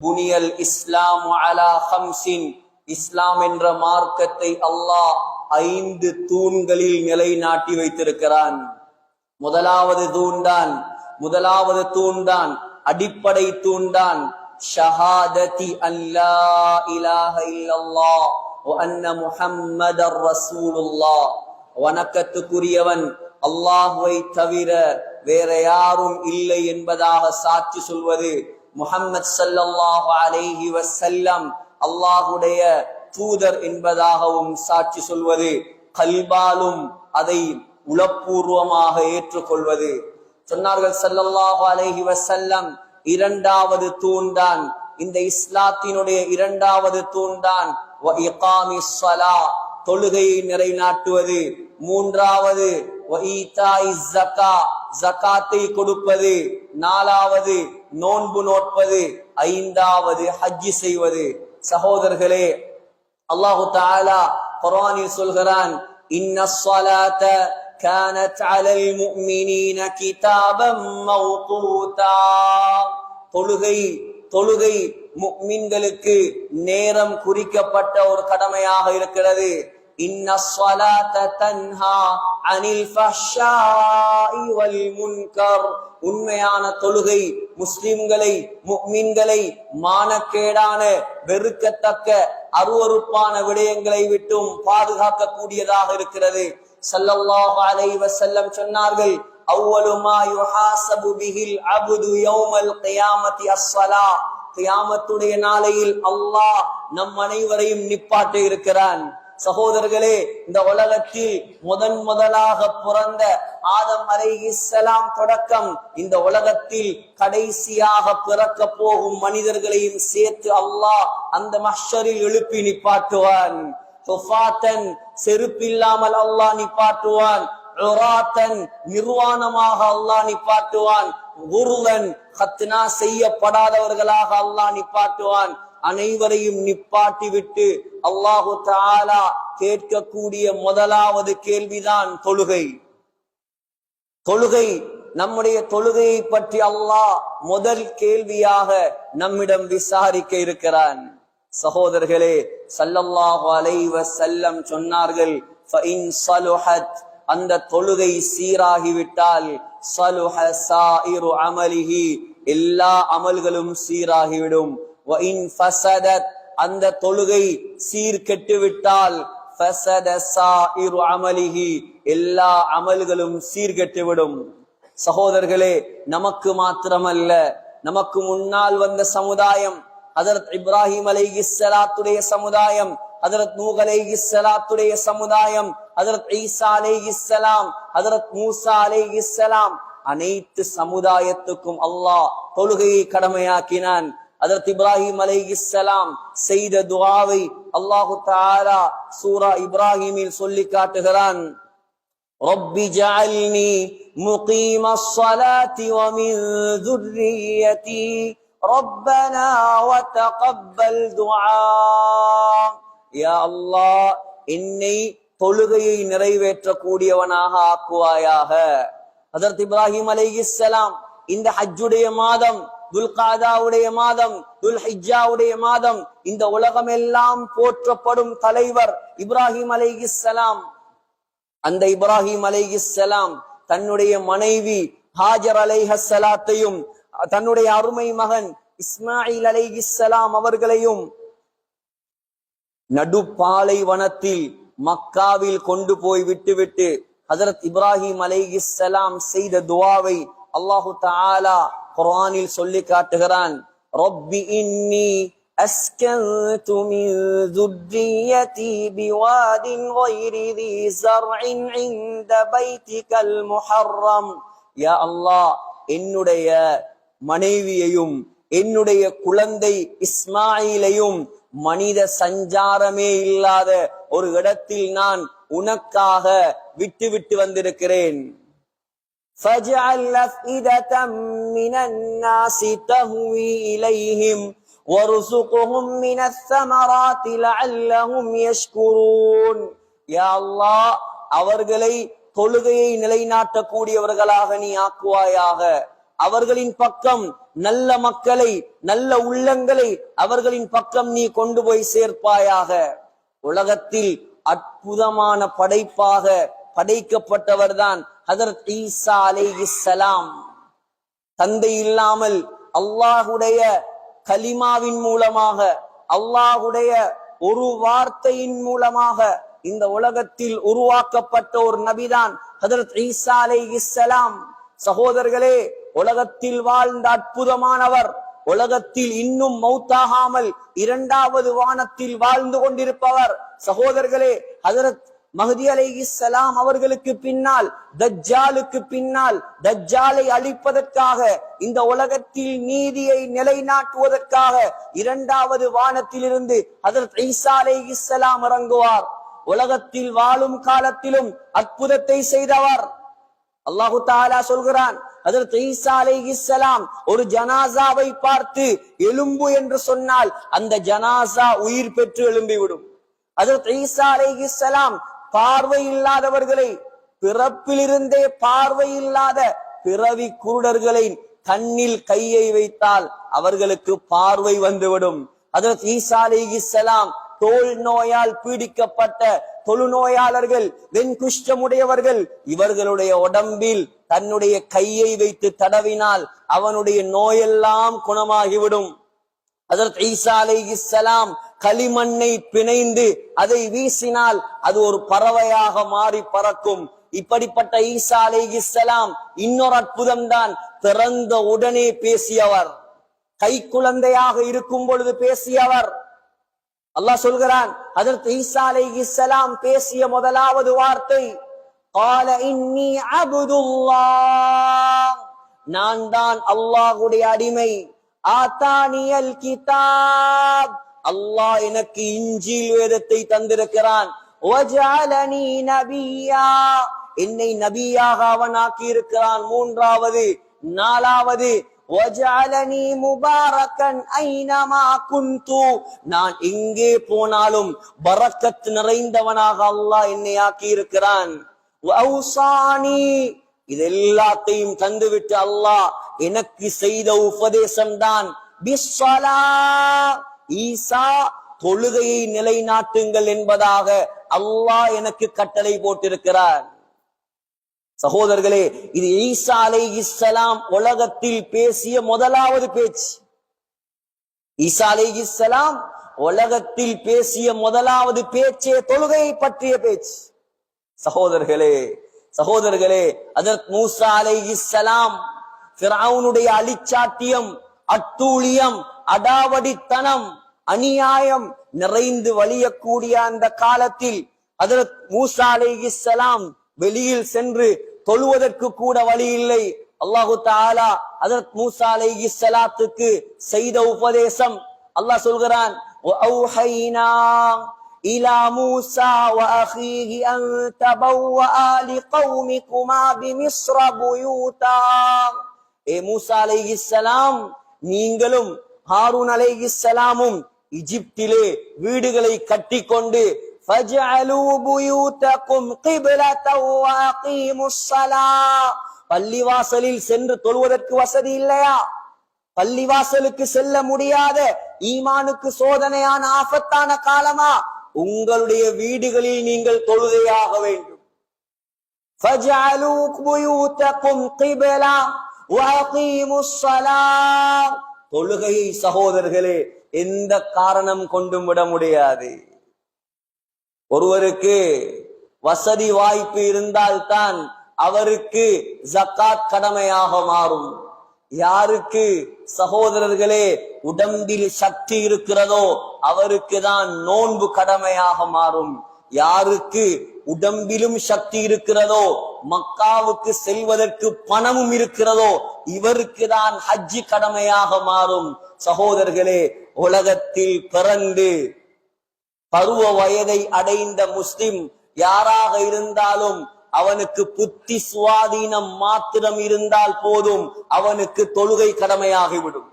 புனியல் இஸ்லாம் அலா ஹம்சின் இஸ்லாம் என்ற மார்க்கத்தை அல்லாஹ் ஐந்து தூண்களில் நிலைநாட்டி வைத்திருக்கிறான். முதலாவது தூண்தான் முதலாவது தூண்தான் அடிப்படை தூண்தான் ஷஹாததி அல்லா இலாஹ அன்ன முஹம்மதர் ரசூலுல்லாஹ். வணக்கத்துக்குரியவன் அல்லாஹுவை தவிர வேற யாரும் இல்லை என்பதாக சாட்சி சொல்வது முஹம்மத் ஸல்லல்லாஹு அலேஹி வசல்லம் அல்லாஹுடைய தூதர் என்பதாகவும் சாட்சி சொல்வது கல்பாலும் அதை உளப்பூர்வமாக ஏற்றுக்கொள்வது. சொன்னார்கள் சல்லல்லாஹு அலேஹி வசல்லம் இரண்டாவது தூண்தான். இந்த இஸ்லாத்தினுடைய இரண்டாவது தூண்தான். தொழுகையை நிறைநாட்டுவது மூன்றாவது வ ஜகாத்தை கொடுப்பது. நாலாவது நோன்பு நோட்பது ஐந்தாவது ஹஜ்ஜி செய்வது சகோதரர்களே அல்லாஹு தாலா குர்ஆனில் சொல்கிறான் இன்ன ஸலாத்த كانت على المؤمنين كتابا موقوتا தொழுகை தொழுகை முக்மின்களுக்கு நேரம் குறிக்கப்பட்ட ஒரு கடமையாக இருக்கிறது இன்ன ஸலாத்த தன்ஹா அனில் முன்கர் உண்மையான தொழுகை முஸ்லிம்களை முக்மீன்களை மானக்கேடான வெறுக்கத்தக்க அருவருப்பான விடயங்களை விட்டும் பாதுகாக்கக்கூடியதாக இருக்கிறது. ஸல்லல்லாஹு அலைஹி வஸல்லம் சொன்னார்கள் அவ்வளு மா யுஹாசபு பிஹில் அப்து யௌமல் கியாமத்தி அஸ்ஸலா. கியாமத்துடைய நாளையில் அல்லாஹ் நம் அனைவரையும் நிப்பாட்டு இருக்கிறான் சகோதரர்களே இந்த உலகத்தில் முதன் முதலாக பிறந்த ஆதம் அலைஹிஸ்ஸலாம் தொடக்கம் இந்த உலகத்தில் கடைசியாக பிறக்க போகும் மனிதர்களையும் சேர்த்து அல்லாஹ் அந்த மஷரில் எழுப்பி நிப்பாட்டுவான். செருப்பில்லாமல் அல்லாஹ் நிப்பாட்டுவான். நிர்வாணமாக அல்லாஹ் நிப்பாட்டுவான். குருவன் ஹத்னா செய்யப்படாதவர்களாக அல்லாஹ் நிப்பாட்டுவான். அனைவரையும் நிப்பாட்டி விட்டு அல்லாஹு தாலா கேட்கக்கூடிய முதலாவது கேள்விதான் தொழுகை. தொழுகை நம்முடைய தொழுகையை பற்றி அல்லாஹ் முதல் கேள்வியாக நம்மிடம் விசாரிக்க இருக்கிறான். சகோதரர்களே சல்லல்லாஹு அலைவ செல்லம் சொன்னார்கள் அந்த தொழுகை சீராகிவிட்டால் ஸலுஹ சாயிரு அமலிகி எல்லா அமல்களும் சீராகிவிடும். அந்த தொழுகை சீர்கெட்டு விட்டால் அமலிஹி எல்லா அமல்களும் சீர்கெட்டு விடும் சகோதரர்களே நமக்கு மாத்திரமல்ல நமக்கு முன்னால் வந்த சமுதாயம் அதரத் இப்ராஹிம் அலைஹிஸ்ஸலாத்துடைய சமுதாயம் அதரத் நூஹ் அலைஹிஸ்ஸலாத்துடைய சமுதாயம் அதரத் ஈசா அலைஹிஸ்ஸலாம் அதரத் மூசா அலைஹிஸ்ஸலாம் அனைத்து சமுதாயத்துக்கும் அல்லாஹ் தொழுகையை கடமையாக்கினான். ஹதரத் இப்ராஹிம் அலைஹிஸ்ஸலாம் செய்த துஆவை அல்லாஹு தஆலா சூரா இப்ராஹிமில் சொல்லி காட்டுகிறான் رب اجعلني مقيم الصلاة ومن ذريتي ربنا وتقبل دعاء يا الله என்னை தொழுகையை நிறைவேற்றக்கூடியவனாக ஆக்குவாயாக ஹதரத் இப்ராஹிம் அலைஹிஸ்ஸலாம் இந்த ஹஜ்ஜுடைய மாதம் துல்காதாவுடைய மாதம் துல் ஹிஜ்ஜாவுடைய மாதம் இந்த உலகம் எல்லாம் போற்றப்படும் தலைவர் இப்ராஹிம் அலைஹிஸ்ஸலாம் அந்த இப்ராஹிம் அலைஹிஸ்ஸலாம் தன்னுடைய மனைவி ஹாஜர் அலைஹஸ்ஸலாத்தையும் தன்னுடைய அருமை மகன் இஸ்மாயில் அலைஹிஸ்ஸலாம் அவர்களையும் நடுப்பாலைவனத்தில் மக்காவில் கொண்டு போய் விட்டுவிட்டு ஹசரத் இப்ராஹிம் அலைஹிஸ்ஸலாம் செய்த துவாவை அல்லாஹு தாலா குர்ஆனில் சொல்லி காட்டுகிறான் ரப்பி இன்னி أسكنت من ذريتي بواد غير ذي زرع عند بيتك المحرم يا الله என்னுடைய மனைவியையும் என்னுடைய குழந்தை இஸ்மாயிலையும் மனித சஞ்சாரமே இல்லாத ஒரு இடத்தில் நான் உனக்காக விட்டு விட்டு வந்திருக்கிறேன் فاجعل أفئدة من الناس تهوي إليهم وارزقهم من الثمرات لعلهم يشكرون يا الله அவர்களை தொழுகையை நிலைநாட்டக்கூடியவர்களாக நீ ஆக்குவாயாக அவர்களின் பக்கம் நல்ல மக்களை நல்ல உள்ளங்களை அவர்களின் பக்கம் நீ கொண்டு போய் சேர்ப்பாயாக உலகத்தில் அற்புதமான படைப்பாக படைக்கப்பட்டவர்தான் ஹதரத் ஈசா அலைஹிஸ்ஸலாம் தந்தை இல்லாமல் அல்லாஹுடைய கலிமாவின் மூலமாக அல்லாஹுடைய ஒரு வார்த்தையின் மூலமாக இந்த உலகத்தில் உருவாக்கப்பட்ட ஒரு நபிதான் ஹதரத் ஈசா அலைஹிஸ்ஸலாம் சகோதரர்களே உலகத்தில் வாழ்ந்த அற்புதமானவர் உலகத்தில் இன்னும் மௌத்தாகாமல் இரண்டாவது வானத்தில் வாழ்ந்து கொண்டிருப்பவர் சகோதரர்களே ஹதரத் மஹதி இஸ்லாம் அவர்களுக்கு பின்னால் தஜ்ஜாலுக்கு பின்னால் தஜ்ஜாலை அழிப்பதற்காக இந்த உலகத்தில் நீதியை நிலைநாட்டுவதற்காக இரண்டாவது வானத்திலிருந்து அதற்கு ஈசா இஸ்லாம் இறங்குவார். உலகத்தில் வாழும் காலத்திலும் அற்புதத்தை செய்தவர். அல்லாஹு தாலா சொல்கிறான் அதற்கு ஈசா இஸ்லாம் ஒரு ஜனாசாவை பார்த்து எலும்பு என்று சொன்னால் அந்த ஜனாசா உயிர் பெற்று எழும்பிவிடும். அதற்கு ஈசா அலைஹிஸ்ஸலாம் பார்வை இல்லாதவர்களை பிறப்பிலிருந்தே பார்வை இல்லாத பிறவி குருடர்களை கண்ணில் கையை வைத்தால் அவர்களுக்கு பார்வை வந்துவிடும். அதற்கு ஈசா தோல் நோயால் பீடிக்கப்பட்ட தொழுநோயாளர்கள் வெண்குஷ்டமுடையவர்கள் இவர்களுடைய உடம்பில் தன்னுடைய கையை வைத்து தடவினால் அவனுடைய நோயெல்லாம் குணமாகிவிடும். அதற்கு ஈசா அலைஹிஸ்ஸலாம் களிமண்ணை பிணைந்து அதை வீசினால் அது ஒரு பறவையாக மாறி பறக்கும். இப்படிப்பட்ட ஈசா அலை இன்னொரு அற்புதம் தான் பிறந்த உடனே பேசியவர். கை குழந்தையாக இருக்கும் பொழுது பேசியவர். அல்லாஹ் சொல்கிறான் அதற்கு ஈசா அலை பேசிய முதலாவது வார்த்தை கால இன்னி அபுதுல்லா நான் தான் அல்லாஹுடைய அடிமை. ஆத்தானியல் கிதாப். அல்லாஹ் எனக்கு இஞ்சில் வேதத்தை தந்திருக்கிறான். என்னை நபியாக அவன் ஆக்கி இருக்கிறான் மூன்றாவது நாலாவது நான் எங்கே போனாலும் பரக்கத் நிறைந்தவனாக அல்லாஹ் என்னை ஆக்கி இருக்கிறான் இது எல்லாத்தையும் தந்துவிட்டு அல்லாஹ் எனக்கு செய்த உபதேசம்தான். ஈசா தொழுகையை நிலைநாட்டுங்கள் என்பதாக அல்லாஹ் எனக்கு கட்டளை போட்டிருக்கிறார். சகோதரர்களே இது ஈசா அலை இஸ்லாம் உலகத்தில் பேசிய முதலாவது பேச்சு. ஈசா அலை இஸ்லாம் உலகத்தில் பேசிய முதலாவது பேச்சே தொழுகையை பற்றிய பேச்சு. சகோதரர்களே சகோதரர்களே அதற்கு மூசா அலை இஸ்லாம் பிராவுனுடைய அழிச்சாட்டியம் அட்டூழியம் அடாவடித்தனம் அநியாயம் நிறைந்து வழியக்கூடிய அந்த காலத்தில் அதற்கு மூசா அலை இஸ்லாம் வெளியில் சென்று தொழுவதற்கு கூட வழி இல்லை அல்லாஹு தாலா அதற்கு மூசா அலைஹி ஸலாத்துக்கு செய்த உபதேசம் அல்லாஹ் சொல்கிறான் وأوحينا إلى موسى وأخيه أن تبوأ لقومكما بمصر بيوتا ஏ மூசா அலைஹிஸ்ஸலாம் நீங்களும் ஹாரூன் அலைஹிஸ்ஸலாமும் இஜிப்திலே வீடுகளை கட்டி கொண்டு பள்ளிவாசலில் சென்று தொழுவதற்கு வசதி இல்லையா பள்ளிவாசலுக்கு செல்ல முடியாத ஈமானுக்கு சோதனையான ஆபத்தான காலமா உங்களுடைய வீடுகளில் நீங்கள் தொழுகையாக வேண்டும் தொழுகையை சகோதரர்களே எந்த காரணம் கொண்டும் விட முடியாது. ஒருவருக்கு வசதி வாய்ப்பு இருந்தால்தான் அவருக்கு ஜக்காத் கடமையாக மாறும். யாருக்கு சகோதரர்களே உடம்பில் சக்தி இருக்கிறதோ அவருக்கு தான் நோன்பு கடமையாக மாறும். யாருக்கு உடம்பிலும் சக்தி இருக்கிறதோ மக்காவுக்கு செல்வதற்கு பணமும் இருக்கிறதோ இவருக்கு தான் ஹஜ்ஜி கடமையாக மாறும். சகோதரர்களே உலகத்தில் பிறந்து பருவ வயதை அடைந்த முஸ்லிம் யாராக இருந்தாலும் அவனுக்கு புத்தி சுவாதீனம் மாத்திரம் இருந்தால் போதும் அவனுக்கு தொழுகை கடமையாகிவிடும்.